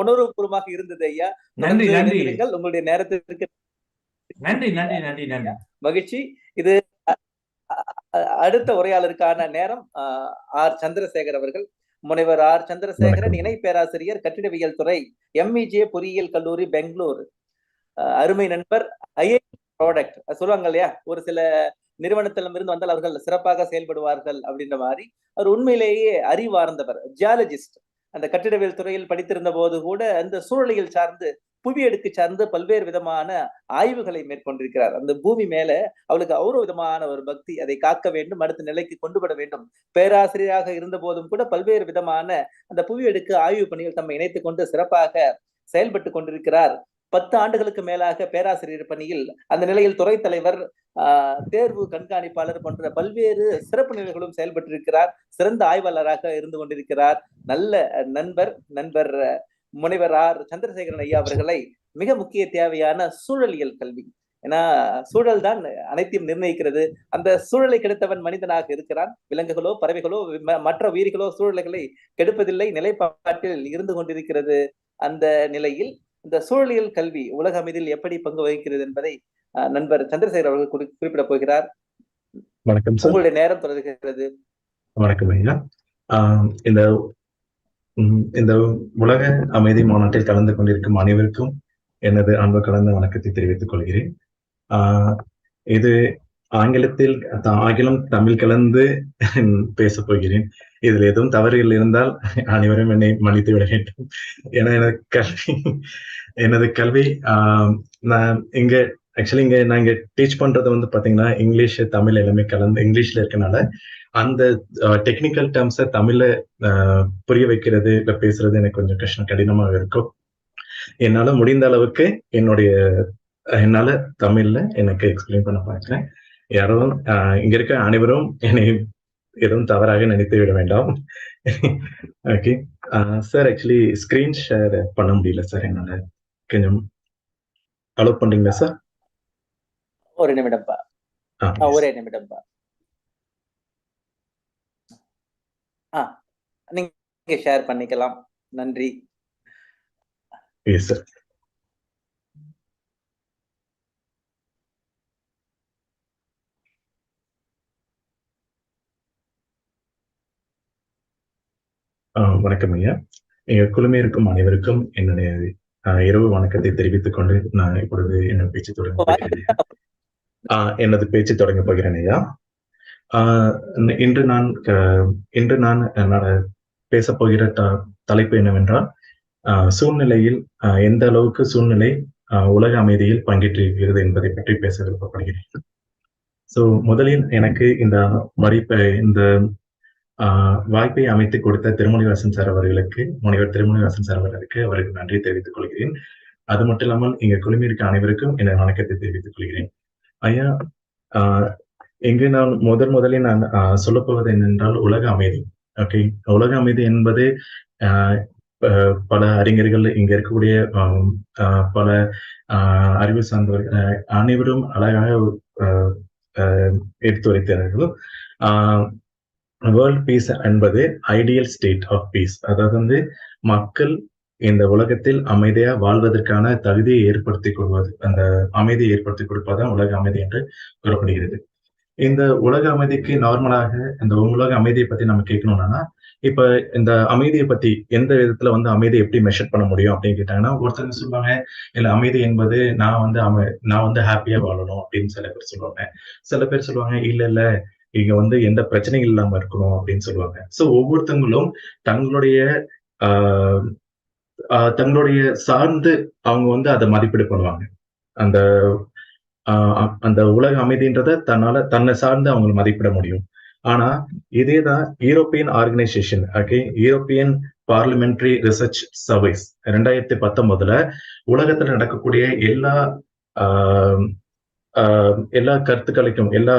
உணர்வுபூர்வமாக இருந்தது ஐயா. நன்றி நன்றி. உங்களுடைய நேரத்திற்கு நன்றி நன்றி நன்றி நன்றி. மகிழ்ச்சி. இது அடுத்த உரையாளருக்கான நேரம் ஆர். சந்திரசேகர் அவர்கள். முனைவர் ஆர். சந்திரசேகரன். இணை பேராசிரியர் கட்டிடவியல் துறை எம்இஜே பொறியியல் கல்லூரி பெங்களூர். அருமை நண்பர் ஐஏ ப்ராடக்ட் சொல்லுவாங்க இல்லையா? ஒரு சில நிறுவனத்திலிருந்து வந்தால் அவர்கள் சிறப்பாக செயல்படுவார்கள் அப்படின்ற மாதிரி. அவர் உண்மையிலேயே அறிவார்ந்தவர் ஜியாலஜிஸ்ட் அந்த கட்டிடவியல் துறையில் படித்திருந்த போது கூட அந்த சூழலியல் சார்ந்து புவியடுக்கு சார்ந்து பல்வேறு விதமான ஆய்வுகளை மேற்கொண்டிருக்கிறார். அந்த பூமி மேல அவளுக்கு அவ்வளோ விதமான ஒரு பக்தி அதை காக்க வேண்டும் அடுத்த நிலைக்கு கொண்டு வர வேண்டும். பேராசிரியராக இருந்த போதும் கூட பல்வேறு விதமான அந்த புவியடுக்கு ஆய்வு பணிகள் தம்மை இணைத்துக் கொண்டு சிறப்பாக செயல்பட்டு கொண்டிருக்கிறார். பத்து ஆண்டுகளுக்கு மேலாக பேராசிரியர் பணியில் அந்த நிலையில் துறை தலைவர் ஆஹ், தேர்வு கண்காணிப்பாளர் போன்ற பல்வேறு சிறப்பு நிலைகளும் செயல்பட்டிருக்கிறார். சிறந்த ஆய்வாளராக இருந்து கொண்டிருக்கிறார். நல்ல நண்பர் நண்பர் முனைவர் ஆர். சந்திரசேகரன் ஐயா அவர்களை மிக முக்கிய தேவையான சூழலியல் கல்வி. ஏன்னா சூழல் தான் அனைத்தையும் நிர்ணயிக்கிறது. அந்த சூழலை கெடுத்தவன் மனிதனாக இருக்கிறான். விலங்குகளோ பறவைகளோ ம- மற்ற உயிரிகளோ சூழல்களை கெடுப்பதில்லை நிலைப்பாட்டில் இருந்து கொண்டிருக்கிறது. அந்த நிலையில் இந்த சூழலியல் கல்வி உலக அமைதியில் எப்படி பங்கு வகிக்கிறது என்பதை நண்பர் சந்திரசேகர் அவர்கள் குறி- குறிப்பிடப் போகிறார். வணக்கம் உங்களுடைய நேரம் தொடர்கிறது. வணக்கம் ஐயா. இந்த இந்த உலக அமைதி மாநாட்டில் கலந்து கொண்டிருக்கும் அனைவருக்கும் எனது அன்பு கலந்த வணக்கத்தை தெரிவித்துக் கொள்கிறேன். ஆஹ் இது ஆங்கிலத்தில் ஆங்கிலம் தமிழ் கலந்து பேசப் போகிறேன். இதில் எதுவும் தவறுகள் இருந்தால் அனைவரும் என்னை மன்னித்து விட வேண்டும். ஏன்னா எனது கல்வி எனது கல்வி ஆஹ் நான் இங்க ஆக்சுவலி இங்க நான் டீச் பண்றது வந்து பாத்தீங்கன்னா இங்கிலீஷ் தமிழ் எல்லாமே கலந்து இங்கிலீஷ்ல இருக்கனால அந்த டெக்னிக்கல் டேர்ம்ஸை தமிழ்ல புரிய வைக்கிறது இல்ல பேசுறது எனக்கு கொஞ்சம் கஷ்டம் கடினமாக இருக்கும். என்னால முடிந்த அளவுக்கு என்னுடைய என்னால தமிழ்ல எனக்கு எக்ஸ்பிளைன் பண்ண பார்க்கிறேன் யாரும் இங்க இருக்க அனைவரும் என்னை எதுவும் தவறாக நினைத்து விட வேண்டாம். Okay sir actually screen share பண்ண முடியல சார் என்னால. கொஞ்சம் அலோவ் பண்றீங்களா சார் ஒரு ஆ, ஒரே நிமிடம்பா ஆ நீங்க ஷேர் பண்ணிக்கலாம். நன்றி. எஸ் சார் வணக்கம் ஐயா. எங்க குழுமே இருக்கும் அனைவருக்கும் என்னுடைய இரவு வணக்கத்தை தெரிவித்துக் கொண்டு நான் இப்பொழுது என்னோட பேச்சு தொடங்க ஆஹ், எனது பேச்சு தொடங்க போகிறேன் ஐயா. ஆஹ், இன்று நான் இன்று நான் என்னோட போகிற த- தலைப்பு என்னவென்றால் ஆஹ், சூழ்நிலையில் எந்த அளவுக்கு சூழ்நிலை உலக அமைதியில் பங்கேற்றிருக்கிறது என்பதை பற்றி பேச விருப்பப்படுகிறேன். சோ முதலில் எனக்கு இந்த மதிப்பை இந்த வாய்ப்பை அமைத்து கொடுத்த திருமணிவாசன் சார் அவர்களுக்கு முனைவர் திருமணிவாசன் சார் அவர்களுக்கு அவருக்கு நன்றி தெரிவித்துக் கொள்கிறேன். அது மட்டும் இல்லாமல் இங்க குழுமியிருக்க அனைவருக்கும் எனது வணக்கத்தை தெரிவித்துக் கொள்கிறேன். ஐயா ஆஹ், இங்கு நான் முதன் முதலில் நான் சொல்லப்போவது என்னென்றால் உலக அமைதி. ஓகே உலக அமைதி என்பது ஆஹ், பல அறிஞர்கள் இங்க இருக்கக்கூடிய ஆஹ், பல ஆஹ், அறிவு சார்ந்தவர்கள் அனைவரும் அழகாக ஆஹ், ஆஹ், எடுத்துரைத்தார்கள். வேர்ல்ட் பீஸ் என்பது ஐடியல் ஸ்டேட் ஆஃப் பீஸ் அதாவது வந்து மக்கள் இந்த உலகத்தில் அமைதியா வாழ்வதற்கான தகுதியை ஏற்படுத்தி கொள்வது. அந்த அமைதியை ஏற்படுத்தி கொடுப்பதுதான் உலக அமைதி என்று கூறப்படுகிறது. இந்த உலக அமைதிக்கு நார்மலாக இந்த உலக அமைதியை பத்தி நம்ம கேட்கணும்னா இப்ப இந்த அமைதியை பத்தி எந்த விதத்துல வந்து அமைதியை எப்படி மெஷர் பண்ண முடியும் அப்படின்னு கேட்டாங்கன்னா ஒருத்தங்க சொல்லுவாங்க இல்ல அமைதி என்பது நான் வந்து அமை நான் வந்து ஹாப்பியா வாழணும் அப்படின்னு சில பேர் சொல்லுவாங்க. சில பேர் சொல்லுவாங்க இல்ல இல்ல இங்க வந்து எந்த பிரச்சனையும் இல்லாம இருக்கணும் அப்படின்னு சொல்லுவாங்க. சோ ஒவ்வொருத்தங்களும் தங்களுடைய ஆஹ் தங்களுடைய சார்ந்து அவங்க வந்து அதை மதிப்பீடு பண்ணுவாங்க. அந்த ஆஹ் அந்த உலக அமைதின்றத தன்னால தன்னை சார்ந்து அவங்க மதிப்பிட முடியும். ஆனா இதேதான் European organisation okay European parliamentary research service ரெண்டாயிரத்தி பத்தொன்பதுல உலகத்துல நடக்கக்கூடிய எல்லா எல்லா கருத்துக்களையும் எல்லா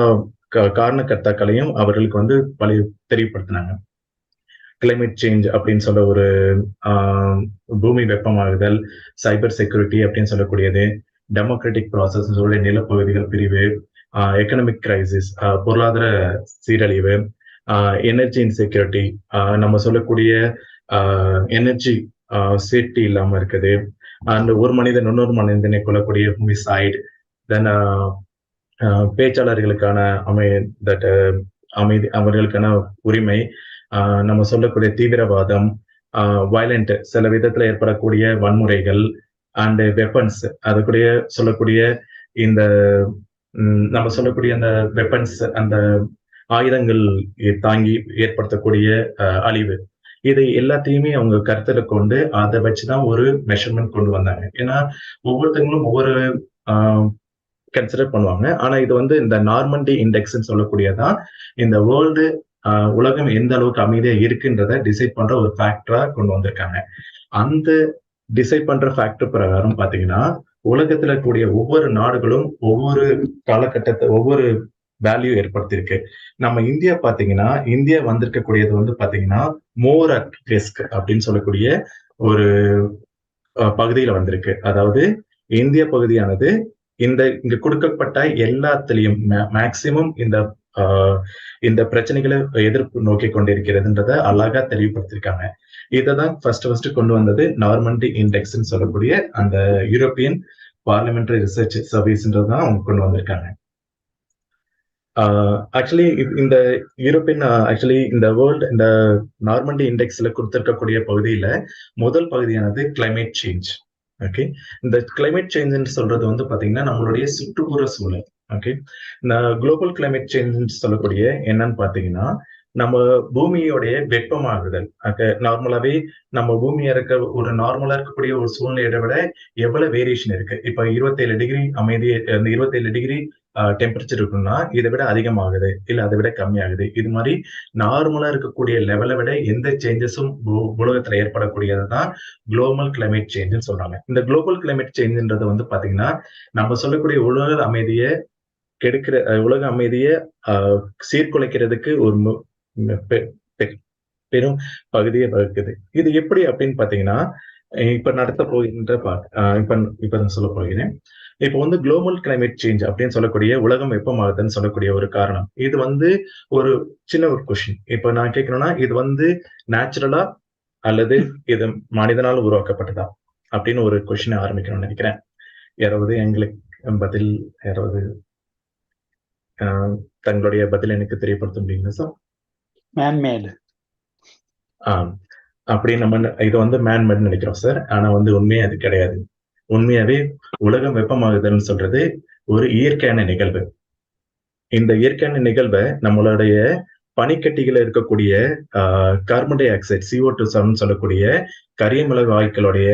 காரண கர்த்தாக்களையும் அவர்களுக்கு வந்து பழி தெரியப்படுத்தினாங்க. கிளைமேட் சேஞ்ச் அப்படின்னு சொல்ல ஒரு பூமி வெப்பமாகுதல் சைபர் செக்யூரிட்டி அப்படின்னு சொல்லக்கூடியது டெமோக்ராட்டிக் ப்ராசஸ் நிலப்பகுதிகள் பிரிவு எக்கனாமிக் கிரைசிஸ் பொருளாதார சீரழிவு எனர்ஜி இன்செக்யூரிட்டி நம்ம சொல்லக்கூடிய எனர்ஜி சேஃப்டி இல்லாம இருக்குது. அண்ட் ஒரு மனிதன் இன்னொரு மனிதனை கொள்ளக்கூடிய ஹோமிசைடு தென் பேச்சாளர்களுக்கான அமை தட் அமைதி அவர்களுக்கான உரிமை ஆஹ் நம்ம சொல்லக்கூடிய தீவிரவாதம் வயலண்ட் சில விதத்துல ஏற்படக்கூடிய வன்முறைகள் அண்ட் வெப்பன்ஸ் அது கூட சொல்லக்கூடிய இந்த நம்ம சொல்லக்கூடிய அந்த வெப்பன்ஸ் அந்த ஆயுதங்கள் தாங்கி ஏற்படுத்தக்கூடிய அழிவு. இது எல்லாத்தையுமே அவங்க கருத்துல கொண்டு அதை வச்சுதான் ஒரு மெஷர்மெண்ட் கொண்டு வந்தாங்க. ஏன்னா ஒவ்வொருத்தங்களும் ஒவ்வொரு கன்சிடர் பண்ணுவாங்க. ஆனா இது வந்து இந்த நார்மண்டி இண்டெக்ஸ்ன்னு சொல்லக்கூடியதான் இந்த வேர்ல்டு உலகம் எந்த அளவுக்கு அமைதியா இருக்குன்றத டிசைட் பண்ற ஒரு ஃபேக்டரா கொண்டு வந்திருக்காங்க. அந்த டிசைட் பண்ற ஃபேக்டர் பிரகாரம் பாத்தீங்கன்னா உலகத்துல கூடிய ஒவ்வொரு நாடுகளும் ஒவ்வொரு காலகட்டத்தை ஒவ்வொரு வேல்யூ ஏற்படுத்தியிருக்கு. நம்ம இந்தியா பாத்தீங்கன்னா இந்தியா வந்திருக்கக்கூடியது வந்து பாத்தீங்கன்னா மோர் அட் ரிஸ்க் அப்படின்னு சொல்லக்கூடிய ஒரு பகுதியில வந்திருக்கு. அதாவது இந்திய பகுதியானது இந்த இங்க கொடுக்கப்பட்ட எல்லாத்திலையும் மேக்சிமம் இந்த ஆஹ், இந்த பிரச்சனைகளை எதிர்ப்பு நோக்கி கொண்டிருக்கிறதுன்றத அழகா தெளிவுபடுத்திருக்காங்க. இதை தான் ஃபர்ஸ்ட் ஃபர்ஸ்ட் கொண்டு வந்தது நார்மண்டி இண்டெக்ஸ்ன்னு சொல்லக்கூடிய அந்த யூரோப்பியன் பார்லிமெண்டரி ரிசர்ச் சர்வீஸ்ன்றது தான் அவங்க கொண்டு வந்திருக்காங்க. ஆக்சுவலி இந்த யூரோப்பியன் ஆக்சுவலி இந்த வேர்ல்டு இந்த நார்மண்டி இண்டெக்ஸ்ல கொடுத்திருக்கக்கூடிய பகுதியில முதல் பகுதியானது கிளைமேட் சேஞ்ச் ஓகே இந்த கிளைமேட் சேஞ்சுன்னு சொல்றது வந்து பாத்தீங்கன்னா நம்மளுடைய சுற்றுப்புற சூழல். ஓகே இந்த குளோபல் கிளைமேட் சேஞ்சுன்னு சொல்லக்கூடிய என்னன்னு பாத்தீங்கன்னா நம்ம பூமியோடைய வெப்பமாகுதல். நார்மலாவே நம்ம பூமியா இருக்க ஒரு நார்மலா இருக்கக்கூடிய ஒரு சூழ்நிலையை விட எவ்வளவு வேரியேஷன் இருக்கு? இப்ப இருபத்தேழு டிகிரி அமைதி அந்த இருபத்தேழு டிகிரி டெம்பரேச்சர் இருக்குன்னா இதை விட அதிகமாகுது இல்ல அதை விட கம்மியாகுது. இது மாதிரி நார்மலா இருக்கக்கூடிய லெவலை விட எந்த சேஞ்சஸும் உலகத்துல ஏற்படக்கூடியது தான் குளோபல் கிளைமேட் சேஞ்சுன்னு சொல்றாங்க. இந்த குளோபல் கிளைமேட் சேஞ்சுன்றது வந்து பாத்தீங்கன்னா நம்ம சொல்லக்கூடிய உலக அமைதியை கெடுக்கிற உலக அமைதியை ஆஹ், சீர்குலைக்கிறதுக்கு ஒரு பெ- பெரும் பகுதியை வகுக்குது. இது எப்படி அப்படின்னு பாத்தீங்கன்னா இப்ப நடத்த போகின்ற பா இப்ப இப்ப நான் சொல்ல போகிறேன். இப்போ வந்து குளோபல் கிளைமேட் சேஞ்ச் அப்படின்னு சொல்லக்கூடிய உலகம் வெப்பமாகுதுன்னு சொல்லக்கூடிய ஒரு காரணம். இது வந்து ஒரு சின்ன ஒரு கொஷின் இப்ப நான் கேட்கணும்னா இது வந்து நேச்சுரலா அல்லது இது மனிதனால் உருவாக்கப்பட்டதா அப்படின்னு ஒரு கொஷினை ஆரம்பிக்கணும்னு நினைக்கிறேன். யாராவது எங்களுக்கு பதில் யாராவது தங்களுடைய பதில் எனக்கு தெரியப்படுத்த முடியுங்களா சார் மேன்மேடு ஆஹ் அப்படி நம்ம இது வந்து மேன்மேட் நினைக்கிறோம் சார் ஆனா வந்து உண்மையா அது கிடையாது. உண்மையாவே உலகம் வெப்பமாகுதுன்னு சொல்றது ஒரு இயற்கையான நிகழ்வு. இந்த இயற்கையான நிகழ்வை நம்மளுடைய பனிக்கட்டிகள் இருக்கக்கூடிய carbon dioxide CO two seven சொல்லக்கூடிய கரியமலை வாயுக்களுடைய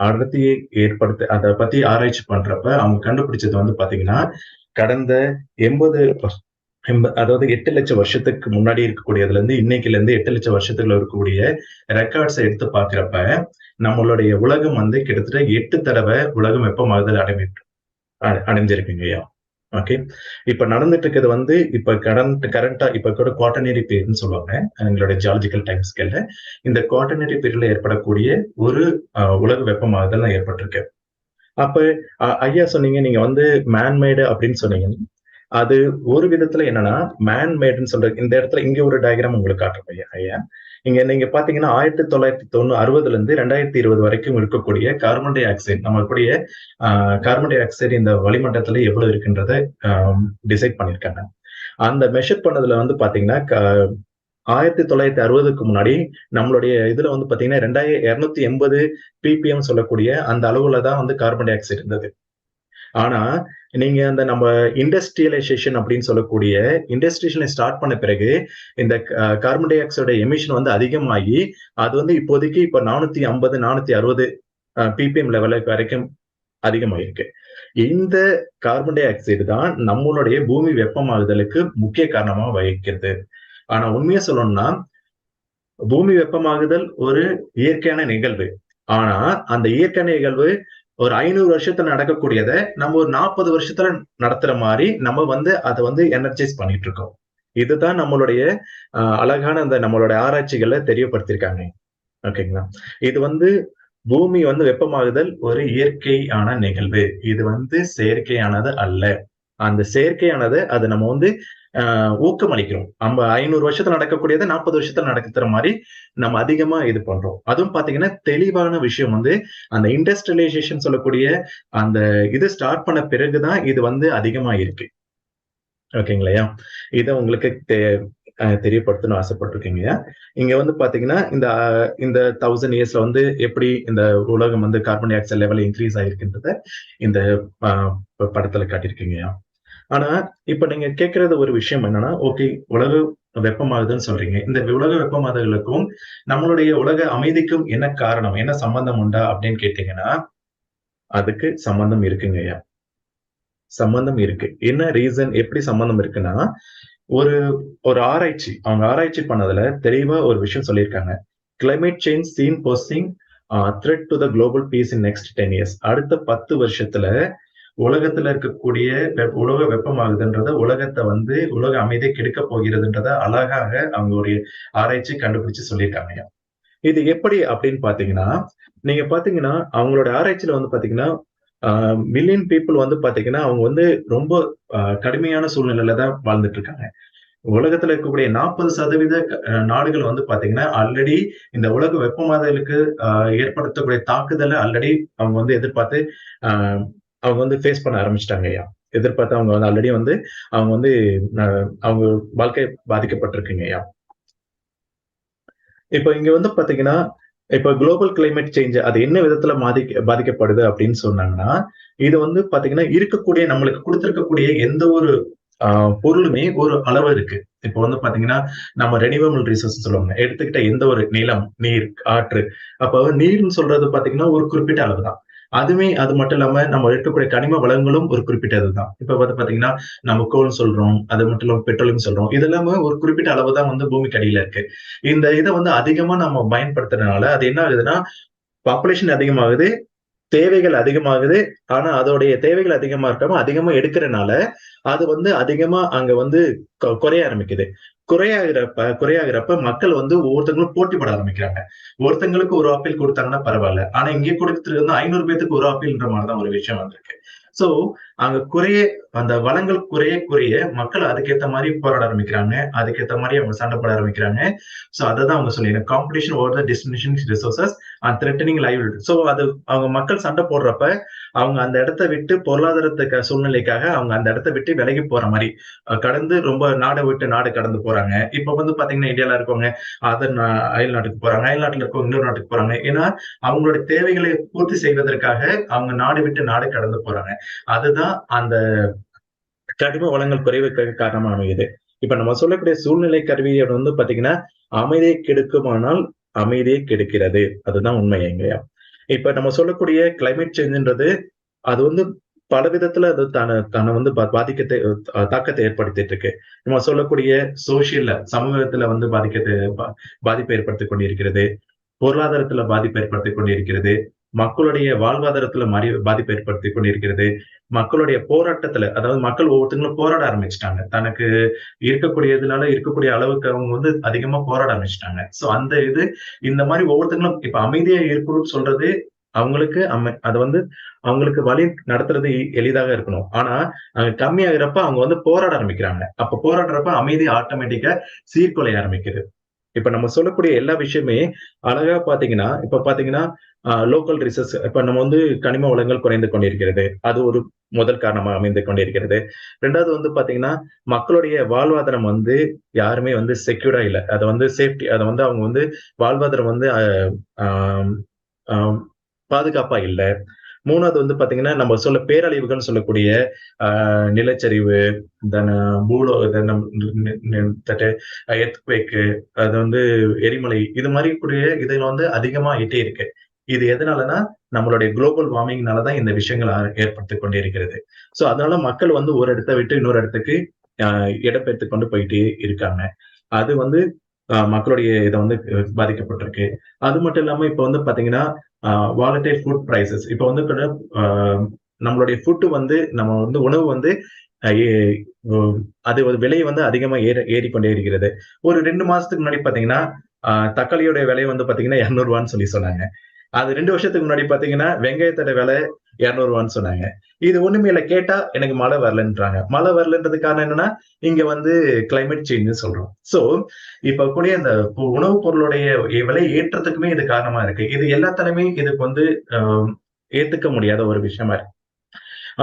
அடர்த்தியை ஏற்படுத்த அதை பத்தி ஆராய்ச்சி பண்றப்ப அவங்க கண்டுபிடிச்சது வந்து பாத்தீங்கன்னா கடந்த எண்பது அதாவது எட்டு லட்சம் வருஷத்துக்கு முன்னாடி இருக்கக்கூடியதுல இருந்து இன்னைக்குல இருந்து எட்டு லட்சம் வருஷத்துக்குள்ள இருக்கக்கூடிய ரெக்கார்ட்ஸை எடுத்து பாக்குறப்ப நம்மளுடைய உலகம் வந்து கிட்டத்தட்ட எட்டு தடவை உலகம் வெப்பமாகுதல் அடைமை அ- அடைஞ்சிருக்குங்க ஐயா. ஓகே? இப்ப நடந்துட்டு இருக்கிறது வந்து இப்ப கரண்ட் கரண்டா இப்ப கூட குவாட்டனரி பீரியட்னு சொல்லுவாங்க. எங்களுடைய ஜியாலஜிக்கல் டைம் ஸ்கேல்ல இந்த குவாட்டனரி பீரியட்ல ஏற்படக்கூடிய ஒரு உலக வெப்பமாகுதல் நான் ஏற்பட்டிருக்கு அப்ப ஐயா சொன்னீங்க நீங்க வந்து மேன்மேடு அப்படின்னு சொன்னீங்க. அது ஒரு விதத்துல என்னன்னா மேன்மேடுன்னு சொல்ற இந்த இடத்துல இங்க ஒரு டயக்ராம் உங்களுக்கு காட்டுறேன் ஐயா. ஐயா இங்க நீங்க பாத்தீங்கன்னா ஆயிரத்தி தொள்ளாயிரத்தி தொண்ணூறு அறுபதுல இருந்து ரெண்டாயிரத்தி இருபது வரைக்கும் இருக்கக்கூடிய கார்பன் டை ஆக்சைடு நம்மளுடைய கார்பன் டை ஆக்சைடு இந்த வளிமண்டலத்துல எவ்வளவு இருக்குன்றத டிசைட் பண்ணிருக்காங்க. அந்த மெஷர் பண்ணதுல வந்து பாத்தீங்கன்னா க- ஆயிரத்தி தொள்ளாயிரத்தி அறுபதுக்கு முன்னாடி நம்மளுடைய இதுல வந்து பாத்தீங்கன்னா ரெண்டாயிரம் இருநூத்தி எண்பது பிபிஎம் சொல்லக்கூடிய அந்த அளவுல தான் வந்து கார்பன் டை ஆக்சைடு இருந்தது. ஆனா நீங்க அந்த நம்ம இண்டஸ்ட்ரியலைசேஷன் அப்படின்னு சொல்லக்கூடிய இண்டஸ்ட்ரியேஷன் ஸ்டார்ட் பண்ண பிறகு இந்த கார்பன் டை ஆக்சைடு எமிஷன் வந்து அதிகமாகி அது வந்து இப்போதைக்கு இப்ப நானூத்தி ஐம்பது நானூத்தி அறுபது பிபிஎம் லெவலுக்கு வரைக்கும் அதிகமாயிருக்கு. இந்த கார்பன் டை ஆக்சைடு தான் நம்மளுடைய பூமி வெப்பமாகுதலுக்கு முக்கிய காரணமா வகிக்கிறது. ஆனா உண்மையா சொல்லணும்னா பூமி வெப்பமாகுதல் ஒரு இயற்கையான நிகழ்வு. ஆனா அந்த இயற்கையான நிகழ்வு ஒரு ஐநூறு வருஷத்துல நடக்கக்கூடியதை நம்ம ஒரு நாற்பது வருஷத்துல நடத்துற மாதிரி நம்ம வந்து அதை வந்து எனர்ஜைஸ் பண்ணிட்டு இருக்கோம் இதுதான் நம்மளுடைய அழகான அந்த நம்மளுடைய ஆராய்ச்சிகளை தெரியப்படுத்திருக்காங்க ஓகேங்களா? இது வந்து பூமி வந்து வெப்பமாகுதல் ஒரு இயற்கையான நிகழ்வு. இது வந்து செயற்கையானது அல்ல. அந்த செயற்கையானது அது நம்ம வந்து ஊக்கம் ஊக்கமளிக்கிறோம். நம்ம ஐநூறு வருஷத்துல நடக்கக்கூடியதை நாற்பது வருஷத்துல நடக்கிற மாதிரி நம்ம அதிகமா இது பண்றோம். அதுவும் பாத்தீங்கன்னா தெளிவான விஷயம் வந்து அந்த இண்டஸ்ட்ரியலைசேஷன் சொல்லக்கூடிய அந்த இது ஸ்டார்ட் பண்ண பிறகுதான் இது வந்து அதிகமா இருக்கு. ஓகேங்களையா இதை உங்களுக்கு தெரியப்படுத்தணும் ஆசைப்பட்டிருக்கீங்க. இங்க வந்து பாத்தீங்கன்னா இந்த இந்த தௌசண்ட் இயர்ஸ்ல வந்து எப்படி இந்த உலகம் வந்து carbon dioxide level increase ஆயிருக்குன்றத இந்த படத்துல காட்டியிருக்கீங்க. ஆனா இப்ப நீங்க கேக்குறது ஒரு விஷயம் என்னன்னா ஓகே உலக வெப்பமாகுதுன்னு சொல்றீங்க. இந்த உலக வெப்பமாதலுக்கும் நம்மளுடைய உலக அமைதிக்கும் என்ன காரணம் என்ன சம்பந்தம் உண்டா அப்படின்னு கேட்டீங்கன்னா அதுக்கு சம்பந்தம் இருக்குங்கய்யா சம்பந்தம் இருக்கு. என்ன ரீசன் எப்படி சம்பந்தம் இருக்குன்னா ஒரு ஒரு ஆராய்ச்சி அவங்க ஆராய்ச்சி பண்ணதுல தெளிவா ஒரு விஷயம் சொல்லியிருக்காங்க. Climate change seen posting threat to the global peace in next ten years அடுத்த பத்து வருஷத்துல உலகத்துல இருக்கக்கூடிய உலக வெப்பமாகுதுன்றத உலகத்தை வந்து உலக அமைதியை கெடுக்க போகிறதுன்றத அழகாக அவங்களுடைய ஆராய்ச்சி கண்டுபிடிச்சு சொல்லியிருக்காங்க இது எப்படி அப்படின்னு பாத்தீங்கன்னா நீங்க பாத்தீங்கன்னா அவங்களோட ஆராய்ச்சியில வந்து பாத்தீங்கன்னா மில்லியன் பீப்புள் வந்து பாத்தீங்கன்னா அவங்க வந்து ரொம்ப கடுமையான சூழ்நிலையில தான் வாழ்ந்துட்டு இருக்காங்க உலகத்துல இருக்கக்கூடிய நாற்பது சதவீத நாடுகள் வந்து பாத்தீங்கன்னா ஆல்ரெடி இந்த உலக வெப்பமாதலுக்கு ஏற்படுத்தக்கூடிய தாக்குதலை ஆல்ரெடி அவங்க வந்து எதிர்பார்த்து அவங்க வந்து ஃபேஸ் பண்ண ஆரம்பிச்சிட்டாங்க ஐயா. எதிர்பார்த்து அவங்க வந்து ஆல்ரெடி வந்து அவங்க வந்து அவங்க வாழ்க்கை பாதிக்கப்பட்டிருக்குங்க ஐயா. இப்போ இங்க வந்து பாத்தீங்கன்னா இப்ப குளோபல் கிளைமேட் சேஞ்ச் அது என்ன விதத்துல பாதிக்க பாதிக்கப்படுது அப்படின்னு சொன்னாங்கன்னா இது வந்து பாத்தீங்கன்னா இருக்கக்கூடிய நம்மளுக்கு கொடுத்துருக்கக்கூடிய எந்த ஒரு ஆஹ், பொருளுமே ஒரு அளவு இருக்கு. இப்போ வந்து பாத்தீங்கன்னா நம்ம ரெனியூவபிள் ரிசோர்ஸ் சொல்லுவாங்க. எடுத்துக்கிட்ட எந்த ஒரு நிலம் நீர் காற்று அப்போ நீர்னு சொல்றது பாத்தீங்கன்னா ஒரு குறிப்பிட்ட அளவு தான் அதுவே அது மட்டும் இல்லாம நம்ம இருக்கக்கூடிய கனிம வளங்களும் ஒரு குறிப்பிட்டது தான் இப்ப வந்து பாத்தீங்கன்னா நம்ம கோல் சொல்றோம் அது மட்டும் இல்லாம பெட்ரோலியம் சொல்றோம் இது எல்லாமே ஒரு குறிப்பிட்ட அளவு தான் வந்து பூமிக்கு அடியில இருக்கு. இந்த இதை வந்து அதிகமா நம்ம பயன்படுத்துறதுனால அது என்ன ஆகுதுன்னா பாப்புலேஷன் அதிகமாகுது தேவைகள் அதிகமாகுது. ஆனா அதோடைய தேவைகள் அதிகமா இருக்காம அதிகமா எடுக்கிறனால அது வந்து அதிகமா அங்க வந்து குறைய ஆரம்பிக்குது. குறையாகிறப்ப குறையாகிறப்ப மக்கள் வந்து ஒவ்வொருத்தங்களும் போட்டி போட ஆரம்பிக்கிறாங்க. ஒருத்தங்களுக்கு ஒரு ஆப்பிள் கொடுத்தாங்கன்னா பரவாயில்ல. ஆனா இங்கே கொடுத்துட்டு வந்து ஐநூறு பேத்துக்கு ஒரு ஆப்பிள்ன்ற மாதிரிதான் ஒரு விஷயம் வந்திருக்கு. சோ அங்க குறைய அந்த வளங்கள் குறைய குறைய மக்கள் அதுக்கேத்த மாதிரி போராட ஆரம்பிக்கிறாங்க. அதுக்கேத்த மாதிரி அவங்க சண்டை போட ஆரம்பிக்கிறாங்க. சோ அதை தான் அவங்க சொல்லிடுறாங்க competition over the destination resources threatening livelihood so அது அவங்க மக்கள் சண்டை போடுறப்ப அவங்க அந்த இடத்த விட்டு பொருளாதாரத்துக்கு சூழ்நிலைக்காக அவங்க அந்த இடத்த விட்டு விலகி போற மாதிரி கடந்து ரொம்ப நாடை விட்டு நாடு கடந்து போறாங்க. இப்ப வந்து பாத்தீங்கன்னா இந்தியால இருக்கவங்க அதர் அயல் நாட்டுக்கு போறாங்க. அயல் இருக்கவங்க இன்னொரு நாட்டுக்கு போறாங்க. ஏன்னா அவங்களோட தேவைகளை பூர்த்தி செய்வதற்காக அவங்க நாடு விட்டு நாடு கடந்து போறாங்க. அதுதான் அந்த கனிம வளங்கள் குறைவுக்கு காரணமாக அமையுது இப்ப நம்ம சொல்லக்கூடிய சூழ்நிலை கருவி வந்து பாத்தீங்கன்னா அமைதியை கெடுக்குமானால் அமைதியை கெடுக்கிறது. அதுதான் உண்மை எங்கயா இப்ப நம்ம சொல்லக்கூடிய கிளைமேட் சேஞ்சுன்றது அது வந்து பல விதத்துல அது தன தன்னை வந்து பா- பாதிக்கத்தை தாக்கத்தை ஏற்படுத்திட்டு இருக்கு நம்ம சொல்லக்கூடிய சோசியல்ல சமூகத்துல வந்து பாதிக்கத்தை பா- பாதிப்பை ஏற்படுத்தி கொண்டிருக்கிறது. பொருளாதாரத்துல பாதிப்பை ஏற்படுத்தி கொண்டிருக்கிறது. மக்களுடைய வாழ்வாதாரத்துல மறி பாதிப்பு ஏற்படுத்தி கொண்டிருக்கிறது. மக்களுடைய போராட்டத்துல அதாவது மக்கள் ஒவ்வொருத்தங்களும் போராட ஆரம்பிச்சிட்டாங்க. தனக்கு இருக்கக்கூடியதுனால இருக்கக்கூடிய அளவுக்கு அவங்க வந்து அதிகமா போராட ஆரம்பிச்சிட்டாங்க. சோ அந்த இது இந்த மாதிரி ஒவ்வொருத்தங்களும் இப்ப அமைதியா இருக்கணும்னு சொல்றது அவங்களுக்கு அமை அதை வந்து அவங்களுக்கு வழி நடத்துறது எளிதாக இருக்கணும். ஆனா அங்க கம்மியாகிறப்ப அவங்க வந்து போராட ஆரம்பிக்கிறாங்க. அப்ப போராடுறப்ப அமைதி ஆட்டோமேட்டிக்கா சீர்குலைய ஆரம்பிக்குது. இப்ப நம்ம சொல்லக்கூடிய எல்லா விஷயமே அழகா பாத்தீங்கன்னா இப்ப பாத்தீங்கன்னா லோக்கல் ரிசர்ச் இப்ப நம்ம வந்து கனிம வளங்கள் குறைந்து கொண்டிருக்கிறது. அது ஒரு முதல் காரணமாக அமைந்து கொண்டிருக்கிறது. ரெண்டாவது வந்து பாத்தீங்கன்னா மக்களுடைய வாழ்வாதாரம் வந்து யாருமே வந்து செக்யூர்டா இல்லை. அதை வந்து சேஃப்டி அதை வந்து அவங்க வந்து வாழ்வாதாரம் வந்து பாதுகாப்பா இல்லை. மூணாவது வந்து பாத்தீங்கன்னா நம்ம சொல்ல பேரழிவுகள்னு சொல்லக்கூடிய ஆஹ், நிலச்சரிவு தென் பூலோ எத்வேக்கு அது வந்து எரிமலை இது மாதிரி கூடிய இதுல வந்து அதிகமா இட்டே இருக்கு. இது எதனாலனா நம்மளுடைய குளோபல் வார்மிங்னால தான் இந்த விஷயங்கள் ஏற்படுத்தி கொண்டே இருக்கிறது சோ அதனால மக்கள் வந்து ஒரு இடத்தை விட்டு இன்னொரு இடத்துக்கு ஆஹ், இடம்பெயர்த்து கொண்டு போயிட்டே இருக்காங்க. அது வந்து மக்களுடைய இதை வந்து பாதிக்கப்பட்டிருக்கு. அது மட்டும் இல்லாம இப்ப வந்து பாத்தீங்கன்னா வாலட்டைல் ஃபுட் ப்ரைசஸ் இப்போ வந்து நம்மளுடைய ஃபுட்டு வந்து நம்ம வந்து உணவு வந்து ஏ- அது ஒரு விலை வந்து அதிகமா ஏற ஏறிக்கொண்டே இருக்கிறது. ஒரு ரெண்டு மாசத்துக்கு முன்னாடி பாத்தீங்கன்னா தக்காளியோட விலை வந்து பாத்தீங்கன்னா இரநூறுவான்னு சொல்லி சொன்னாங்க. அது ரெண்டு வருஷத்துக்கு முன்னாடி பாத்தீங்கன்னா வெங்காயத்தோட விலை இரநூறுவான்னு சொன்னாங்க. இது ஒண்ணுமே இல்லை கேட்டா எனக்கு மழை வரலன்றாங்க. மழை வரலன்றது காரணம் என்னன்னா இங்க வந்து கிளைமேட் சேஞ்சுன்னு சொல்றோம். சோ இப்ப கூடிய அந்த உணவுப் பொருளுடைய விலை ஏற்றத்துக்குமே இது காரணமா இருக்கு. இது எல்லாத்தாலுமே இதுக்கு வந்து ஏத்துக்க முடியாத ஒரு விஷயமா இருக்கு.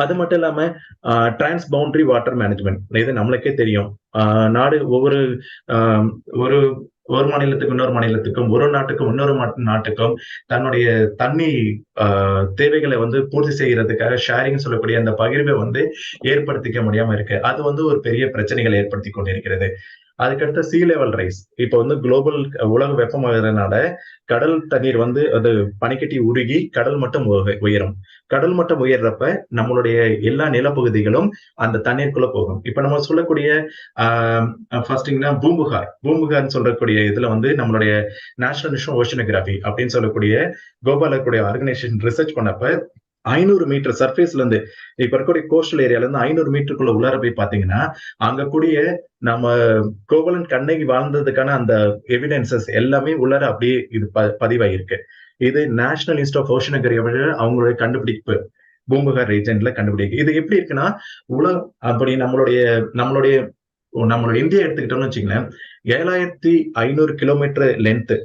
அது மட்டும் இல்லாம டிரான்ஸ் பவுண்டரி வாட்டர் மேனேஜ்மெண்ட் இது நம்மளுக்கே தெரியும். நாடு ஒவ்வொரு ஒரு ஒரு மாநிலத்துக்கும் இன்னொரு மாநிலத்துக்கும் ஒரு நாட்டுக்கும் இன்னொரு நாட்டுக்கும் தன்னுடைய தண்ணி ஆஹ், தேவைகளை வந்து பூர்த்தி செய்யறதுக்காக ஷேரிங் சொல்லக்கூடிய அந்த பகிர்வை வந்து ஏற்படுத்திக்க முடியாம இருக்கு. அது வந்து ஒரு பெரிய பிரச்சனைகளை ஏற்படுத்தி கொண்டிருக்கிறது. அதுக்கடுத்து சீ லெவல் ரைஸ் இப்போ வந்து குளோபல் உலக வெப்பமாகிறதுனால கடல் தண்ணீர் வந்து அது பனிக்கட்டி உருகி கடல் மட்டம் உயரும். கடல் மட்டம் உயர்றப்ப நம்மளுடைய எல்லா நிலப்பகுதிகளும் அந்த தண்ணீருக்குள்ள போகும். இப்ப நம்ம சொல்லக்கூடிய ஃபர்ஸ்டிங்னா பூம்புகார். பூம்புகார்னு சொல்லக்கூடிய இதுல வந்து நம்மளுடைய நேஷனல் மிஷன் ஓஷனோகிராஃபி அப்படின்னு சொல்லக்கூடிய கோபாலக்கூடிய ஆர்கனைசேஷன் ரிசர்ச் பண்ணப்ப ஐநூறு மீட்டர் சர்ஃபேஸ்ல இருந்து இப்ப இருக்கக்கூடிய கோஸ்டல் ஏரியால இருந்து ஐநூறு மீட்டருக்குள்ள உள்ளார போய் பாத்தீங்கன்னா அங்க கூடிய நம்ம கோவலன் கண்ணகி வாழ்ந்ததுக்கான அந்த எவிடன்சஸ் எல்லாமே உள்ளார அப்படியே இது ப- பதிவாயிருக்கு. இது நேஷனல் இன்ஸ்ட் ஆஃப் ஓஷனகரி அவங்களுடைய கண்டுபிடிப்பு பூம்புகார் ரீஜன்ல கண்டுபிடிக்கு. இது எப்படி இருக்குன்னா உலக அப்படி நம்மளுடைய நம்மளுடைய நம்மளுடைய இந்தியா எடுத்துக்கிட்டோம்னு வச்சுங்களேன் ஏழாயிரத்தி ஐநூறு கிலோமீட்டர் லென்த்து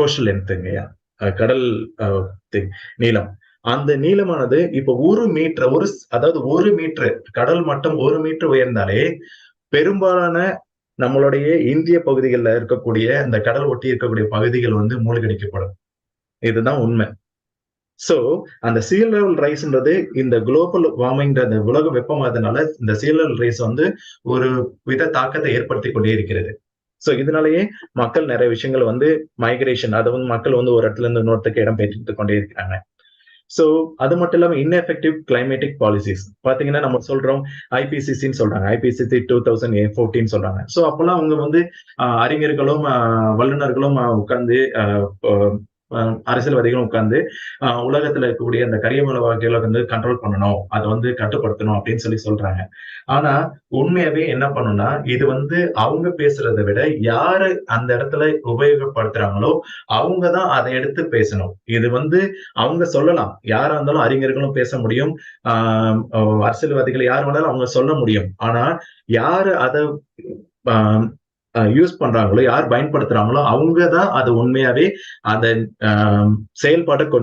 கோஸ்டல் லென்த்துங்கய்யா கடல் நீளம். அந்த நீளமானது இப்ப ஒரு மீட்டர் ஒரு அதாவது ஒரு மீட்டர் கடல் மட்டம் ஒரு மீட்டர் உயர்ந்தாலே பெரும்பாலான நம்மளுடைய இந்திய பகுதிகளில் இருக்கக்கூடிய இந்த கடல் ஒட்டி இருக்கக்கூடிய பகுதிகள் வந்து மூழ்கடிக்கப்படும். இதுதான் உண்மை. சோ அந்த sea லெவல் ரைஸ்ன்றது இந்த குளோபல் வார்மிங்ற அந்த உலக வெப்பமாதனால இந்த சீல் லெவல் ரைஸ் வந்து ஒரு வித தாக்கத்தை ஏற்படுத்தி கொண்டே இருக்கிறது. சோ இதனாலேயே மக்கள் நிறைய விஷயங்கள் வந்து மைக்ரேஷன் அதை வந்து மக்கள் வந்து ஒரு இடத்துல இருந்து இன்னொருத்துக்கு இடம் பெற்றுட்டு கொண்டே இருக்கிறாங்க சோ அது மட்டும் இல்லாம இன்எஃபெக்டிவ் கிளைமேட்டிக் பாலிசிஸ் பாத்தீங்கன்னா நம்ம சொல்றோம் ஐபிசிசின்னு சொல்றாங்க. ஐபிசிசி டூ தௌசண்ட் ஃபோர்டீன் சொல்றாங்க. ஸோ அப்போல்லாம் அவங்க வந்து ஆஹ், அறிஞர்களும் ஆஹ், வல்லுநர்களும் உட்கார்ந்து ஆஹ், அரசியல்வாதிகளும் உட்கார்ந்து உலகத்துல இருக்கக்கூடிய அந்த கரியமல வகைகளை வந்து கண்ட்ரோல் பண்ணணும். அதை வந்து கட்டுப்படுத்தணும் அப்படின்னு சொல்லி சொல்றாங்க. ஆனா உண்மையாவே என்ன பண்ணும்னா இது வந்து அவங்க பேசுறதை விட யாரு அந்த இடத்துல உபயோகப்படுத்துறாங்களோ அவங்க தான் அதை எடுத்து பேசணும். இது வந்து அவங்க சொல்லலாம். யாரா இருந்தாலும் அறிஞர்களும் பேச முடியும். ஆஹ் ஆஹ் அரசியல்வாதிகள் யார் வேணாலும் அவங்க சொல்ல முடியும். ஆனா யாரு அதை யூஸ் பண்றாங்களோ யார் பயன்படுத்துறாங்களோ அவங்க தான் அது உண்மையாவே அந்த ஆஹ்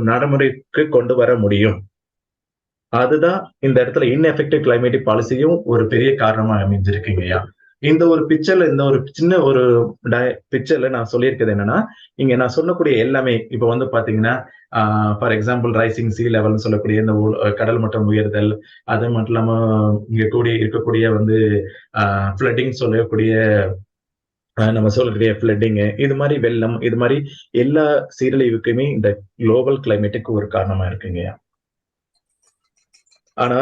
நடைமுறைக்கு கொண்டு வர முடியும். அதுதான் இந்த இடத்துல இன்எஃபெக்டிவ் கிளைமேட்டிக் பாலிசியும் ஒரு பெரிய காரணமா அமைஞ்சிருக்குங்கய்யா இந்த ஒரு பிக்சர்ல இந்த ஒரு சின்ன ஒரு பிக்சர்ல நான் சொல்லியிருக்கிறது என்னன்னா இங்க நான் சொல்லக்கூடிய எல்லாமே இப்ப வந்து பாத்தீங்கன்னா ஃபார் எக்ஸாம்பிள் ரைசிங் சி லெவல்னு சொல்லக்கூடிய இந்த கடல் மட்டம் உயர்தல் அது மட்டும் இல்லாம இங்க கூடிய இருக்கக்கூடிய வந்து ஃப்ளட்டிங் சொல்லக்கூடிய நம்ம சொல்லக்கூடிய ஃப்ளட்டிங்கு இது மாதிரி வெள்ளம் இது மாதிரி எல்லா சீரழிவுக்குமே இந்த குளோபல் கிளைமேட்டுக்கு ஒரு காரணமா இருக்குங்க. ஆனா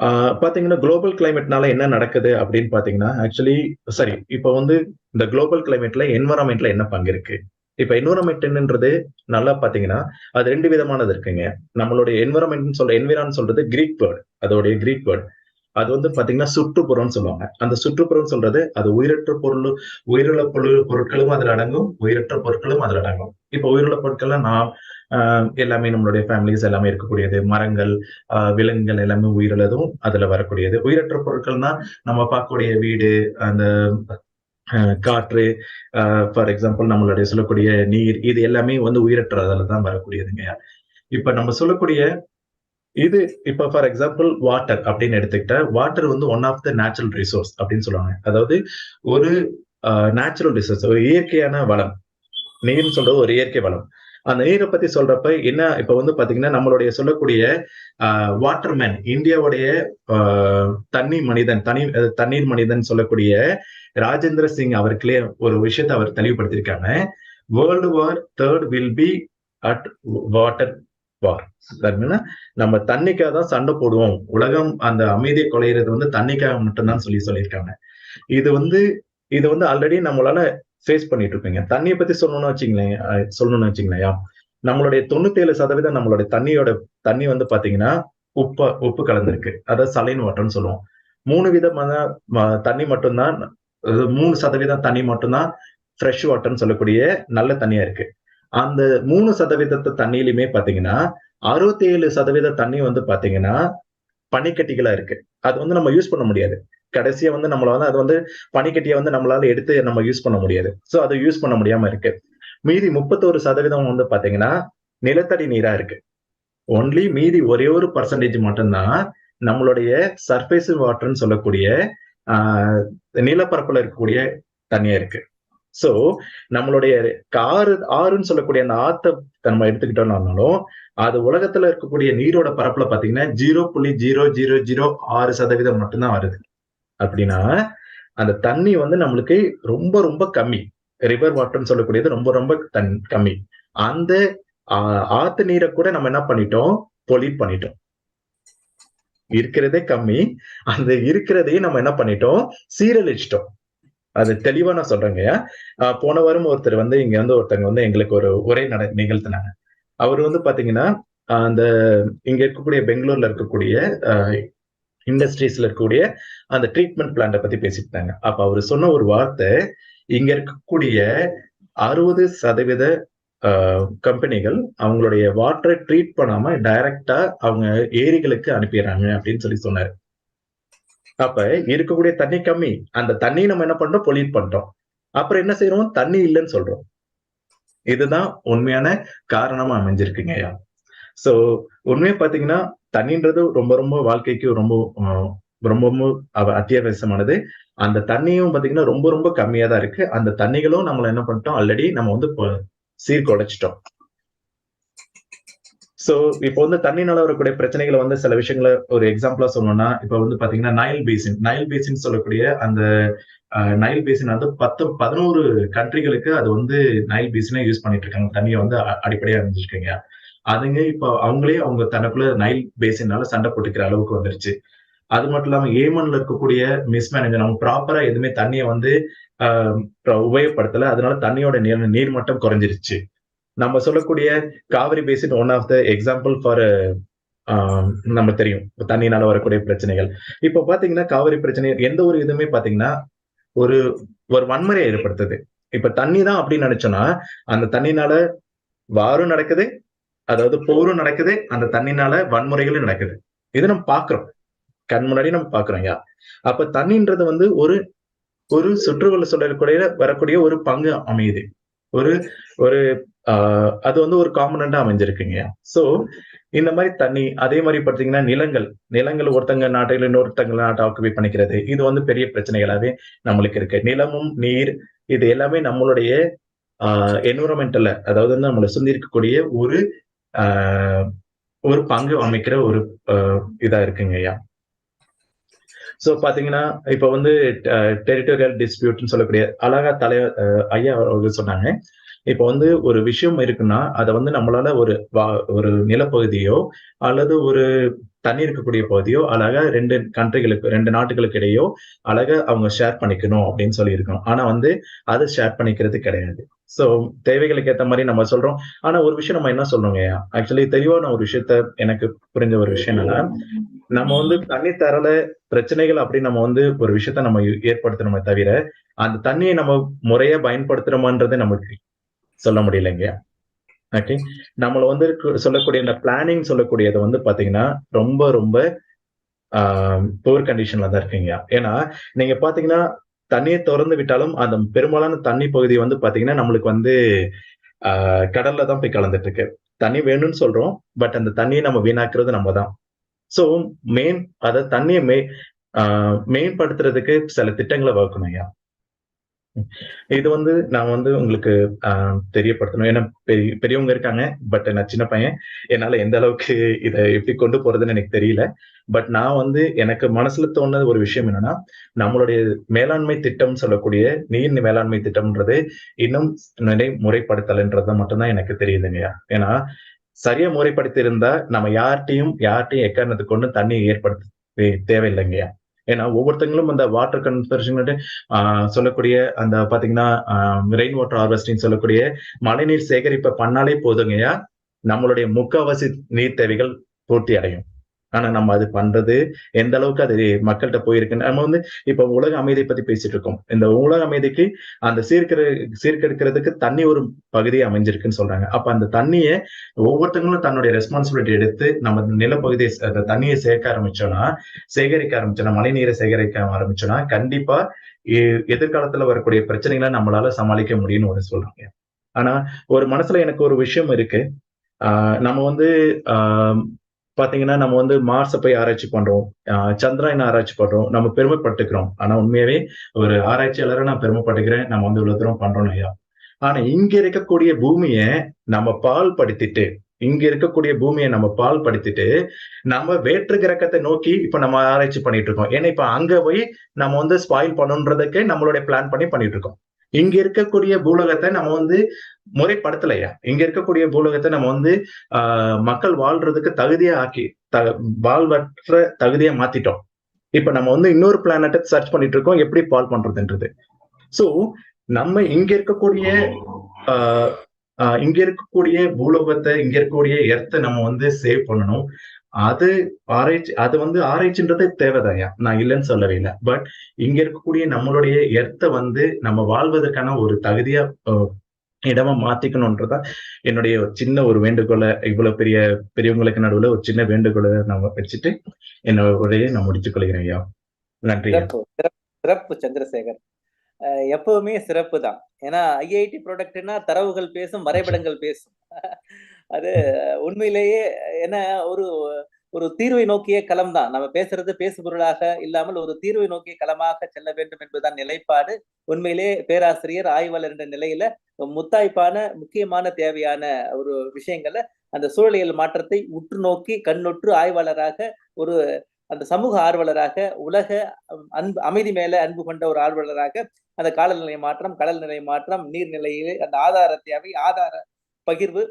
ஆஹ் பாத்தீங்கன்னா குளோபல் கிளைமேட்னால என்ன நடக்குது அப்படின்னு பாத்தீங்கன்னா ஆக்சுவலி சரி இப்போ வந்து இந்த குளோபல் கிளைமேட்ல என்வரான்மெண்ட்ல என்ன பங்கு இருக்கு? இப்ப என்வரான்மெண்ட்ன்றது நல்லா பாத்தீங்கன்னா அது ரெண்டு விதமானது இருக்குங்க. நம்மளுடைய என்வரான்மெண்ட் சொல்ற என்விரான் சொல்றது கிரீக் வேர்டு அதோடைய கிரீக் வேர்டு அது வந்து பாத்தீங்கன்னா சுற்றுப்புறம்னு சொல்லுவாங்க. அந்த சுற்றுப்புறம் சொல்றது அது உயிரற்ற பொருள் உயிருள்ள பொருள் பொருட்களும் அதில் அடங்கும் உயிரற்ற பொருட்களும் அதில் அடங்கும். இப்ப உயிருள்ள பொருட்கள்லாம் நான் எல்லாமே நம்மளுடைய ஃபேமிலிஸ் எல்லாமே இருக்கக்கூடியது. மரங்கள் விலங்குகள் எல்லாமே உயிரிழதும் அதுல வரக்கூடியது. உயிரற்ற பொருட்கள்னா நம்ம பார்க்கக்கூடிய வீடு அந்த காற்று ஃபார் எக்ஸாம்பிள் நம்மளுடைய சொல்லக்கூடிய நீர் இது எல்லாமே வந்து உயிரற்றதுல தான் வரக்கூடியதுங்க. இப்ப நம்ம சொல்லக்கூடிய இது இப்ப ஃபார் எக்ஸாம்பிள் வாட்டர் அப்படின்னு எடுத்துக்கிட்டா வாட்டர் வந்து one of the natural resource அப்படின்னு சொல்லுவாங்க. அதாவது ஒரு நேச்சுரல் ரிசோர்ஸ் ஒரு இயற்கையான வளம். நீர்னு சொல்றது ஒரு இயற்கை வளம். அந்த நீரை பத்தி சொல்றப்ப என்ன இப்ப வந்து பாத்தீங்கன்னா நம்மளுடைய சொல்லக்கூடிய வாட்டர்மேன் இந்தியாவுடைய தண்ணி மனிதன் தனி தண்ணீர் மனிதன் சொல்லக்கூடிய ராஜேந்திர சிங் அவர்களே ஒரு விஷயத்தை அவர் தெளிவுபடுத்தியிருக்காங்க. World war third will be at water war நம்ம தண்ணிக்காக தான் சண்டை போடுவோம். உலகம் அந்த அமைதியை கொலையிறது வந்து தண்ணிக்காக மட்டும்தான் சொல்லி சொல்லியிருக்காங்க. இது வந்து இது வந்து ஆல்ரெடி நம்மளால ஃபேஸ் பண்ணிட்டு இருப்பீங்க. தண்ணியை பத்தி சொல்லணும்னு வச்சுங்களேன் சொல்லணும்னு வச்சுங்களேன் நம்மளுடைய தொண்ணூத்தி ஏழு சதவீதம் நம்மளுடைய தண்ணியோட தண்ணி வந்து பாத்தீங்கன்னா உப்பு உப்பு கலந்துருக்கு. அதாவது சலைன் வாட்டர்னு சொல்லுவோம். மூணு விதமான ம- தண்ணி மட்டும்தான் மூணு சதவீதம் தண்ணி மட்டும்தான் ஃப்ரெஷ் வாட்டர்னு சொல்லக்கூடிய நல்ல தண்ணியா இருக்கு. அந்த மூணு சதவீதத்தை தண்ணியிலுமே பாத்தீங்கன்னா அறுபத்தி ஏழு சதவீத தண்ணி வந்து பாத்தீங்கன்னா பனிக்கட்டிகளா இருக்கு. அது வந்து நம்ம யூஸ் பண்ண முடியாது. கடைசியா வந்து நம்மள வந்து அது வந்து பனிக்கட்டியை வந்து நம்மளால எடுத்து நம்ம யூஸ் பண்ண முடியாது. சோ அதை யூஸ் பண்ண முடியாம இருக்கு. மீதி முப்பத்தோரு சதவீதம் வந்து பாத்தீங்கன்னா நிலத்தடி நீரா இருக்கு. ஒன்லி மீதி ஒரே ஒரு பர்சன்டேஜ் மட்டும்தான் நம்மளுடைய சர்ஃபேஸ் வாட்டர்னு சொல்லக்கூடிய ஆஹ் நிலப்பரப்புல இருக்கக்கூடிய தண்ணியா இருக்கு. சோ நம்மளுடைய காரு ஆறுன்னு சொல்லக்கூடிய அந்த ஆத்த நம்ம எடுத்துக்கிட்டோம்னாலும் அது உலகத்துல இருக்கக்கூடிய நீரோட பரப்புல பாத்தீங்கன்னா ஜீரோ புள்ளி ஜீரோ ஜீரோ ஜீரோ ஆறு சதவீதம் மட்டும்தான் வருது. அப்படின்னா அந்த தண்ணி வந்து நம்மளுக்கு ரொம்ப ரொம்ப கம்மி. ரிவர் வாட்டர்னு சொல்லக்கூடியது ரொம்ப ரொம்ப தன் கம்மி. அந்த ஆஹ், ஆத்து நீரை கூட நம்ம என்ன பண்ணிட்டோம்? பொலிட் பண்ணிட்டோம். இருக்கிறதே கம்மி. அந்த இருக்கிறதையும் நம்ம என்ன பண்ணிட்டோம்? சீரழிச்சிட்டோம். அது தெளிவா நான் சொல்றேங்க ஆஹ் போன வாரம் ஒருத்தர் வந்து இங்க வந்து ஒருத்தங்க வந்து எங்களுக்கு ஒரு உரை நட நிகழ்த்தினாங்க. அவர் வந்து பாத்தீங்கன்னா அந்த இங்க இருக்கக்கூடிய பெங்களூர்ல இருக்கக்கூடிய இண்டஸ்ட்ரீஸ்ல இருக்கக்கூடிய அந்த ட்ரீட்மெண்ட் பிளான்ட பத்தி பேசிட்டாங்க அப்ப அவர் சொன்ன ஒரு வார்த்தை இங்க இருக்கக்கூடிய அறுபது சதவீத கம்பெனிகள் அவங்களுடைய வாட்டரை ட்ரீட் பண்ணாம டைரக்டா அவங்க ஏரிகளுக்கு அனுப்பிடுறாங்க அப்படின்னு சொல்லி சொன்னாரு. அப்ப இருக்கக்கூடிய தண்ணி கம்மி. அந்த தண்ணியை நம்ம என்ன பண்றோம்? பொலியூட் பண்றோம். அப்புறம் என்ன செய்யறோம் தண்ணி இல்லைன்னு சொல்றோம். இதுதான் உண்மையான காரணமா அமைஞ்சிருக்குங்க ஐயா. சோ உண்மையா பாத்தீங்கன்னா தண்ணின்றது ரொம்ப ரொம்ப வாழ்க்கைக்கு ரொம்ப ஆஹ், ரொம்ப ரொம்ப அத்தியாவசியமானது. அந்த தண்ணியும் பாத்தீங்கன்னா ரொம்ப ரொம்ப கம்மியா தான் இருக்கு. அந்த தண்ணிகளும் நம்மள என்ன பண்ணிட்டோம்? ஆல்ரெடி நம்ம வந்து சீர்குடைச்சிட்டோம் சீர்குலைச்சிட்டோம். சோ இப்போ வந்து தண்ணினால வரக்கூடிய பிரச்சனைகளை வந்து சில விஷயங்களை ஒரு எக்ஸாம்பிளா சொல்லணும்னா இப்போ வந்து பாத்தீங்கன்னா நைல் பேசின் நைல் பேசின் சொல்லக்கூடிய அந்த நைல் பேசின் வந்து பத்து பதினோரு கண்ட்ரிகளுக்கு அது வந்து நைல் பேசினே யூஸ் பண்ணிட்டு இருக்காங்க தண்ணியை வந்து அடிப்படையா அமைஞ்சிருக்கீங்க அதுங்க இப்போ அவங்களே அவங்க தனக்குள்ள நைல் பேசினால சண்டை போட்டுக்கிற அளவுக்கு வந்துருச்சு. அது மட்டும் இல்லாம ஏமன்ல இருக்கக்கூடிய மிஸ்மேனேஜர் அவங்க ப்ராப்பரா எதுவுமே தண்ணியை வந்து உபயோகப்படுத்தல. அதனால தண்ணியோட நீர் நீர்மட்டம் குறைஞ்சிருச்சு. நம்ம சொல்லக்கூடிய Cauvery basin one of the example for நம்ம தெரியும். தண்ணினால வரக்கூடிய பிரச்சனைகள். இப்போ பாத்தீங்கன்னா காவிரி பிரச்சனை எந்த ஒரு இதுவுமே பாத்தீங்கன்னா ஒரு ஒரு வன்முறையை ஏற்படுத்துது. இப்ப தண்ணி தான் அப்படின்னு நினைச்சோம்னா அந்த தண்ணினால வாரும் நடக்குது அதாவது போரும் நடக்குது அந்த தண்ணினால வன்முறைகளும் நடக்குது. இது நம்ம பாக்குறோம். கண் முன்னாடி நம்ம பாக்குறோம் யா அப்ப தண்ணின்றது வந்து ஒரு ஒரு சுற்றுச்சூழல் சொல்லக்கூடிய வரக்கூடிய ஒரு பங்கு அமையுது. ஒரு ஒரு அது வந்து ஒரு காம்பனண்டா அமைஞ்சிருக்குங்க. சோ இந்த மாதிரி தண்ணி அதே மாதிரி பார்த்தீங்கன்னா நிலங்கள். நிலங்கள் ஒருத்தங்க நாட்டில் இன்னொருத்தங்க நாட்டை ஆக்குபை பண்ணிக்கிறது. இது வந்து பெரிய பிரச்சனைகளாவே நம்மளுக்கு இருக்கு. நிலமும் நீர் இது எல்லாமே நம்மளுடைய ஆஹ் என்விரான்மெண்டல்ல அதாவது வந்து நம்மளை சுந்தி இருக்கக்கூடிய ஒரு ஆஹ் ஒரு பங்கு அமைக்கிற ஒரு ஆஹ் இதா இருக்குங்க ஐயா. சோ பாத்தீங்கன்னா இப்ப வந்து டெரிட்டோரியல் டிஸ்பியூட்னு சொல்லக்கூடிய அழகா தலைவர் ஐயா அவர்கள் சொன்னாங்க. இப்ப வந்து ஒரு விஷயம் இருக்குன்னா அதை வந்து நம்மளால ஒரு வா- ஒரு நிலப்பகுதியோ அல்லது ஒரு தண்ணி இருக்கக்கூடிய பகுதியோ அழகா ரெண்டு கண்ட்ரிகளுக்கு ரெண்டு நாட்டுகளுக்கு இடையோ அழகா அவங்க ஷேர் பண்ணிக்கணும் அப்படின்னு சொல்லியிருக்கோம் ஆனா வந்து அதை ஷேர் பண்ணிக்கிறது கிடையாது. ஸோ தேவைகளுக்கு ஏற்ற மாதிரி நம்ம சொல்றோம். ஆனா ஒரு விஷயம் நம்ம என்ன சொல்றோங்க ஆக்சுவலி தெளிவான ஒரு விஷயத்த எனக்கு புரிஞ்ச ஒரு விஷயம் என்னன்னா நம்ம வந்து தண்ணி தரல பிரச்சனைகள் அப்படி நம்ம வந்து ஒரு விஷயத்த நம்ம ஏற்படுத்தணுமே தவிர அந்த தண்ணியை நம்ம முறையா பயன்படுத்துறோமான்றது நமக்கு சொல்ல முடியலைங்க. ஓகே நம்மள வந்து கு- சொல்லக்கூடிய இந்த பிளானிங் சொல்லக்கூடியது வந்து பாத்தீங்கன்னா ரொம்ப ரொம்ப புவர் கண்டிஷன்ல தான் இருக்கீங்க. ஏன்னா நீங்க பாத்தீங்கன்னா தண்ணியை திறந்து விட்டாலும் அந்த பெரும்பாலான தண்ணி பகுதி வந்து பாத்தீங்கன்னா நம்மளுக்கு வந்து ஆஹ் கடல்ல தான் போய் கலந்துட்டு இருக்கு தண்ணி வேணும்னு சொல்றோம் பட் அந்த தண்ணியை நம்ம வீணாக்குறது நம்ம தான். ஸோ மெயின் அதை தண்ணியை மே மேம்படுத்துறதுக்கு சில திட்டங்களை வகுக்கணும் ஐயா. இது வந்து நான் வந்து உங்களுக்கு தெரியப்படுத்தணும். ஏன்னா பெரிய பெரியவங்க இருக்காங்க பட் நான் சின்ன பையன். என்னால எந்த அளவுக்கு இதை எப்படி கொண்டு போறதுன்னு எனக்கு தெரியல. பட் நான் வந்து எனக்கு மனசுல தோணுது ஒரு விஷயம் என்னன்னா நம்மளுடைய மேலாண்மை திட்டம் சொல்லக்கூடிய நீர் மேலாண்மை திட்டம்ன்றது இன்னும் நிலை முறைப்படுத்தலைன்றது மட்டும்தான் எனக்கு தெரியுதுங்கய்யா ஏன்னா சரியா முறைப்படுத்தி இருந்தா நம்ம யார்ட்டையும் யார்கிட்டையும் எக்காரணத்துக்கு கொண்டு தண்ணி ஏற்படுத்த தேவையில்லைங்கய்யா ஏன்னா ஒவ்வொருத்தங்களும் அந்த வாட்டர் கன்சர்வேஷன் சொல்லக்கூடிய அந்த பாத்தீங்கன்னா ரெயின் வாட்டர் ஹார்வெஸ்டிங் சொல்லக்கூடிய மழைநீர் சேகரிப்பை பண்ணாலே போதுங்கய்யா நம்மளுடைய முக்காவாசி நீர் தேவைகள் பூர்த்தி அடையும். ஆனா நம்ம அது பண்றது எந்த அளவுக்கு அது மக்கள்கிட்ட போயிருக்கு நம்ம வந்து இப்ப உலக அமைதியை பத்தி பேசிட்டு இருக்கோம். இந்த உலக அமைதிக்கு அந்த சீர்கிற சீர்கெடுக்கிறதுக்கு தண்ணி ஒரு பகுதி அமைஞ்சிருக்குன்னு சொல்றாங்க. அப்ப அந்த தண்ணியை ஒவ்வொருத்தங்களும் தன்னுடைய ரெஸ்பான்சிபிலிட்டி எடுத்து நம்ம நிலப்பகுதியை அந்த தண்ணியை சேர்க்க ஆரம்பிச்சோம்னா சேகரிக்க ஆரம்பிச்சோம்னா மழைநீரை சேகரிக்க ஆரம்பிச்சோம்னா கண்டிப்பா எ- எதிர்காலத்துல வரக்கூடிய பிரச்சனைகளை நம்மளால சமாளிக்க முடியும்னு ஒரு சொல்றாங்க. ஆனா ஒரு மனசுல எனக்கு ஒரு விஷயம் இருக்கு. நம்ம வந்து ஆஹ் பாத்தீங்கன்னா நம்ம வந்து மார்ஸை போய் ஆராய்ச்சி பண்றோம். ஆஹ் சந்திராயன் ஆராய்ச்சி பண்றோம். நம்ம பெருமைப்பட்டுக்கிறோம். ஆனா உண்மையாவே ஒரு ஆராய்ச்சியாளரை நான் பெருமைப்பட்டுக்கிறேன். நம்ம வந்து இவ்வளவு தூரம் பண்றோம் ஐயா ஆனா இங்க இருக்கக்கூடிய பூமியை நம்ம பால் படுத்திட்டு இங்க இருக்கக்கூடிய பூமியை நம்ம பால் படுத்திட்டு நம்ம வேற்று கிரகத்தை நோக்கி இப்ப நம்ம ஆராய்ச்சி பண்ணிட்டு இருக்கோம். ஏன்னா இப்ப அங்க போய் நம்ம வந்து ஸ்பாயில் பண்ணுன்றதுக்கே நம்மளுடைய பிளான் பண்ணி பண்ணிட்டு இருக்கோம். இங்க இருக்கக்கூடிய பூலகத்தை நம்ம வந்து முறைப்படுத்தலையா? இங்க இருக்கக்கூடிய பூலகத்தை நம்ம வந்து ஆஹ் மக்கள் வாழ்றதுக்கு தகுதியா ஆக்கி த வாழ்வற்ற தகுதியா மாத்திட்டோம். இப்ப நம்ம வந்து இன்னொரு பிளானட்டை சர்ச் பண்ணிட்டு இருக்கோம் எப்படி பால் பண்றதுன்றது. சோ நம்ம இங்க இருக்கக்கூடிய ஆஹ் இங்க இருக்கக்கூடிய பூலோகத்தை இங்க இருக்கக்கூடிய எர்த்தை நம்ம வந்து சேவ் பண்ணணும். அது ஆராய்ச்சி அது வந்து ஆராய்ச்சின்றது தேவைதாயா நான் இல்லைன்னு சொல்லவே இல்லை. பட் இங்க இருக்கக்கூடிய நம்மளுடைய எர்த்தை வந்து நம்ம வாழ்வதற்கான ஒரு தகுதியா இடமா மாத்திக்கணும்ன்றதா என்னுடைய ஒரு சின்ன ஒரு வேண்டுகோளை இவ்வளவு பெரிய பெரியவங்களுக்கு நடுவுல ஒரு சின்ன வேண்டுகோளை நம்ம வச்சுட்டு என்னோட உரையை நான் முடித்துக் கொள்கிறேன் ஐயா நன்றி சிறப்பு சந்திரசேகர். எப்பவுமே சிறப்பு தான் ஏன்னா ஐஐடி ப்ராடக்ட்னா தரவுகள் பேசும் வரைபடங்கள் பேசும். அது உண்மையிலேயே என்ன ஒரு ஒரு தீர்வை நோக்கிய களம் தான் நம்ம பேசுறது பேசுபொருளாக இல்லாமல் ஒரு தீர்வை நோக்கிய களமாக செல்ல வேண்டும் என்பதுதான் நிலைப்பாடு. உண்மையிலே பேராசிரியர் ஆய்வாளர் என்ற நிலையில முத்தாய்ப்பான முக்கியமான தேவையான ஒரு விஷயங்களை அந்த சூழலியல் மாற்றத்தை உற்று நோக்கி கண்ணுற்று ஆய்வாளராக ஒரு அந்த சமூக ஆர்வலராக உலக அன்பு அமைதி மேல அன்பு கொண்ட ஒரு ஆர்வலராக அந்த காலநிலை மாற்றம் கடல் நிலை மாற்றம் நீர்நிலையிலே அந்த ஆதார தேவை ஆதார பகிர்வு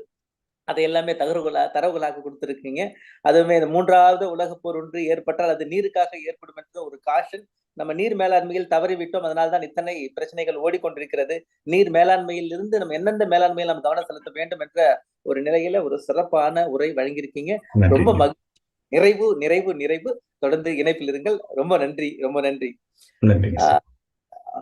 அதை எல்லாமே தகவல்களா தரவுகளாக கொடுத்திருக்கீங்க. அதுவுமே இந்த மூன்றாவது உலகப் போர் ஒன்று ஏற்பட்டால் அது நீருக்காக ஏற்படும் என்ற ஒரு காஷன் நம்ம நீர் மேலாண்மையில் தவறிவிட்டோம். அதனால்தான் இத்தனை பிரச்சனைகள் ஓடிக்கொண்டிருக்கிறது. நீர் மேலாண்மையில் இருந்து நம்ம எந்தெந்த மேலாண்மையில் நம்ம கவனம் செலுத்த வேண்டும் என்ற ஒரு நிலையில ஒரு சிறப்பான உரை வழங்கியிருக்கீங்க. ரொம்ப மகிழ்ச்சி. நிறைவு நிறைவு நிறைவு. தொடர்ந்து இணைப்பில் இருங்கள். ரொம்ப நன்றி ரொம்ப நன்றி.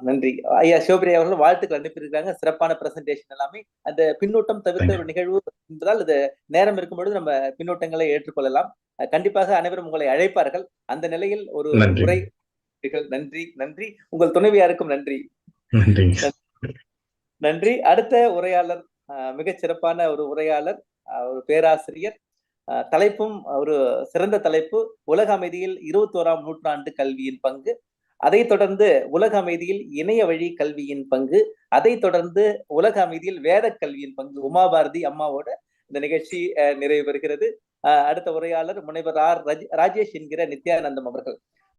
நன்றி. ஐயா சிவபிரியா அவர்கள் வாழ்த்துக்கள் அனுப்பியிருக்காங்க சிறப்பான பிரசன்டேஷன் எல்லாமே. அந்த பின்னூட்டம் தவிர்த்த ஒரு நிகழ்வு என்பதால் இது நேரம் இருக்கும் பொழுது நம்ம பின்னூட்டங்களை ஏற்றுக்கொள்ளலாம். கண்டிப்பாக அனைவரும் உங்களை அழைப்பார்கள். அந்த நிலையில் ஒரு நன்றி. உரை நன்றி நன்றி. உங்கள் துணைவியாருக்கும் நன்றி. நன்றி. அடுத்த உரையாளர் மிகச் சிறப்பான ஒரு உரையாளர் ஒரு பேராசிரியர் தலைப்பும் ஒரு சிறந்த தலைப்பு உலக அமைதியில் இருபத்தோராம் நூற்றாண்டு கல்வியின் பங்கு. அதைத் தொடர்ந்து உலக அமைதியில் இணைய வழி கல்வியின் பங்கு அதைத் தொடர்ந்து உலக அமைதியில் வேத கல்வியின் பங்கு உமாபாரதி அம்மாவோட இந்த நிகழ்ச்சி அஹ், நிறைவு பெறுகிறது. அஹ், அடுத்த உரையாளர் முனைவர் ஆர். ரஜ்- ராஜேஷ் என்கிற நித்யானந்தம் அவர்கள்.